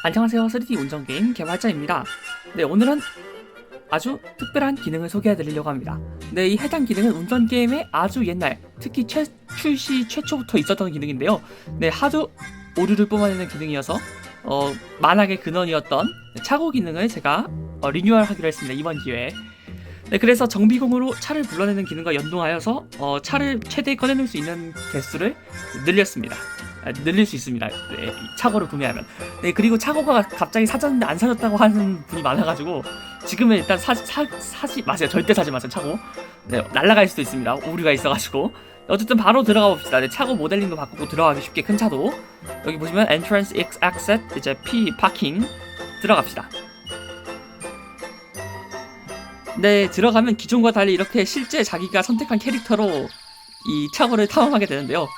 안녕하세요. 3D 운전게임 개발자입니다. 네 오늘은 아주 특별한 기능을 소개해 드리려고 합니다. 네이 해당 기능은 운전게임의 아주 옛날 특히 최, 출시 최초부터 있었던 기능인데요. 네 하도 오류를 뽑아내는 기능이어서 어, 만악의 근원이었던 차고 기능을 제가 어, 리뉴얼 하기로 했습니다 이번 기회에. 네 그래서 정비공으로 차를 불러내는 기능과 연동하여서 어, 차를 최대 꺼내놓을 수 있는 개수를 늘렸습니다. 아, 늘릴 수 있습니다. 네, 이 차고를 구매하면. 네 그리고 차고가 갑자기 사졌는데 안 사졌다고 하는 분이 많아가지고 지금은 일단 사, 사, 사지 마세요. 절대 사지 마세요 차고 네 날라갈 수도 있습니다. 오류가 있어가지고. 어쨌든 바로 들어가 봅시다. 네, 차고 모델링도 바꾸고 들어가기 쉽게 큰 차도. 여기 보시면 entrance X exit 이제 P 파킹 들어갑시다. 네 들어가면 기존과 달리 이렇게 실제 자기가 선택한 캐릭터로 이 차고를 탐험하게 되는데요. 네,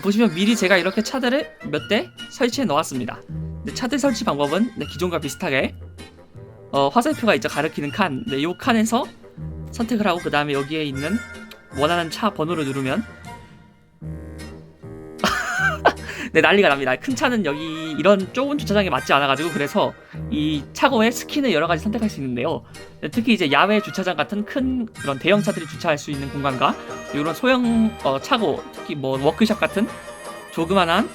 보시면 미리 제가 이렇게 차들을 몇 대 설치해 놓았습니다. 네, 차들 설치 방법은 네, 기존과 비슷하게 어, 화살표가 있죠 가리키는 칸. 네, 이 칸에서 선택을 하고 그 다음에 여기에 있는 원하는 차 번호를 누르면 네 난리가 납니다. 큰 차는 여기 이런 좁은 주차장에 맞지 않아가지고 그래서 이 차고에 스킨을 여러 가지 선택할 수 있는데요. 네, 특히 이제 야외 주차장 같은 큰 그런 대형 차들이 주차할 수 있는 공간과 이런 소형 어, 차고 특히 뭐 워크샵 같은 조그만한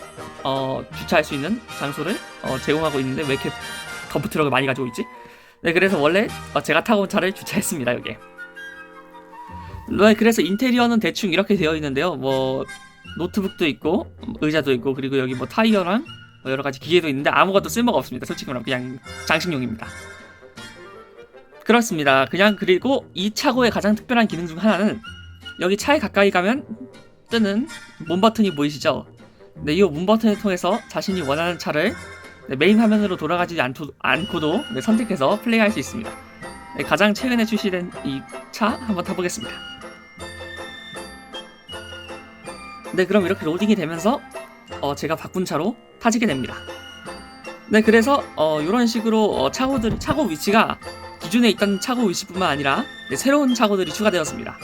어, 주차할 수 있는 장소를 어, 제공하고 있는데 왜 이렇게 덤프 트럭을 많이 가지고 있지? 네 그래서 원래 어, 제가 타고 온 차를 주차했습니다 여기에. 네, 그래서 인테리어는 대충 이렇게 되어 있는데요. 뭐 노트북도 있고 의자도 있고 그리고 여기 뭐 타이어랑 뭐 여러 가지 기계도 있는데 아무것도 쓸모가 없습니다. 솔직히 말하면 그냥 장식용입니다. 그렇습니다. 그냥 그리고 이 차고의 가장 특별한 기능 중 하나는 여기 차에 가까이 가면 뜨는 몸 버튼이 보이시죠? 네, 이몸 버튼을 통해서 자신이 원하는 차를 네, 메인 화면으로 돌아가지 않도, 않고도 네, 선택해서 플레이할 수 있습니다. 네, 가장 최근에 출시된 이 차 한번 타보겠습니다. 네, 그럼 이렇게 로딩이 되면서 어, 제가 바꾼 차로 타지게 됩니다. 네, 그래서 어, 이런 식으로 어, 차고들 차고 위치가 기존에 있던 차고 위치뿐만 아니라 네, 새로운 차고들이 추가되었습니다.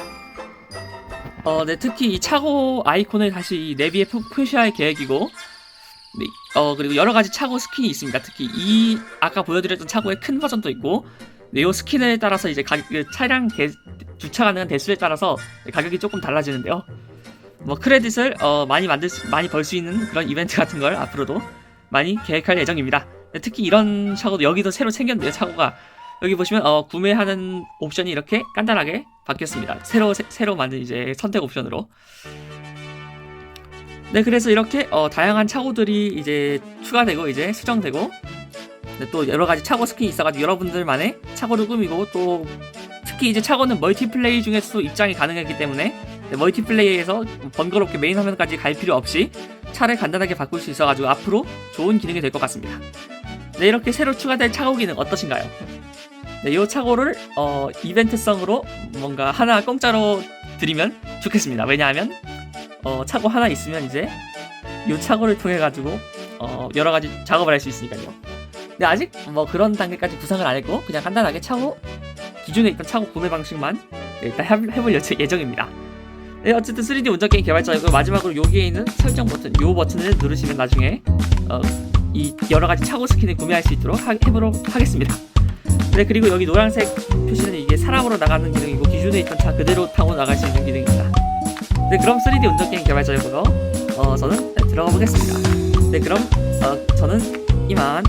어, 네, 특히 이 차고 아이콘을 다시 내비에 표, 표시할 계획이고, 네, 어, 그리고 여러 가지 차고 스킨이 있습니다. 특히 이 아까 보여드렸던 차고의 큰 버전도 있고, 네, 이 스킨에 따라서 이제 가, 그 차량 개, 주차 가능한 대수에 따라서 가격이 조금 달라지는데요. 뭐 크레딧을 어, 많이 만들 수, 많이 벌 수 있는 그런 이벤트 같은 걸 앞으로도 많이 계획할 예정입니다. 네, 특히 이런 차고도 여기도 새로 생겼는데요. 차고가 여기 보시면 어, 구매하는 옵션이 이렇게 간단하게 바뀌었습니다. 새로 새, 새로 만든 이제 선택 옵션으로. 네, 그래서 이렇게 어, 다양한 차고들이 이제 추가되고 이제 수정되고 네, 또 여러 가지 차고 스킨이 있어가지고 여러분들만의 차고를 꾸미고 또 특히 이제 차고는 멀티플레이 중에서도 입장이 가능하기 때문에 네, 멀티플레이에서 번거롭게 메인 화면까지 갈 필요 없이 차를 간단하게 바꿀 수 있어가지고 앞으로 좋은 기능이 될 것 같습니다. 네, 이렇게 새로 추가된 차고 기능 어떠신가요? 네, 이 차고를 어, 이벤트성으로 뭔가 하나 공짜로 드리면 좋겠습니다. 왜냐하면 어, 차고 하나 있으면 이제 이 차고를 통해 가지고 어, 여러 가지 작업을 할 수 있으니까요. 근데 아직 뭐 그런 단계까지 구상을 안 했고 그냥 간단하게 차고 기존에 있던 차고 구매 방식만 네, 일단 해- 해볼 예정- 예정입니다. 네, 어쨌든 3D 운전 게임 개발자이고 마지막으로 여기에 있는 설정 버튼, 요 버튼을 누르시면 나중에 어, 이 여러 가지 차고 스킨을 구매할 수 있도록 하, 해보도록 하겠습니다. 네 그리고 여기 노란색 표시는 이게 사람으로 나가는 기능이고 기존에 있던 차 그대로 타고 나갈 수 있는 기능입니다. 네 그럼 3D 운전 게임 개발자이고요. 어 저는 네, 들어가 보겠습니다. 네 그럼 어, 저는 이만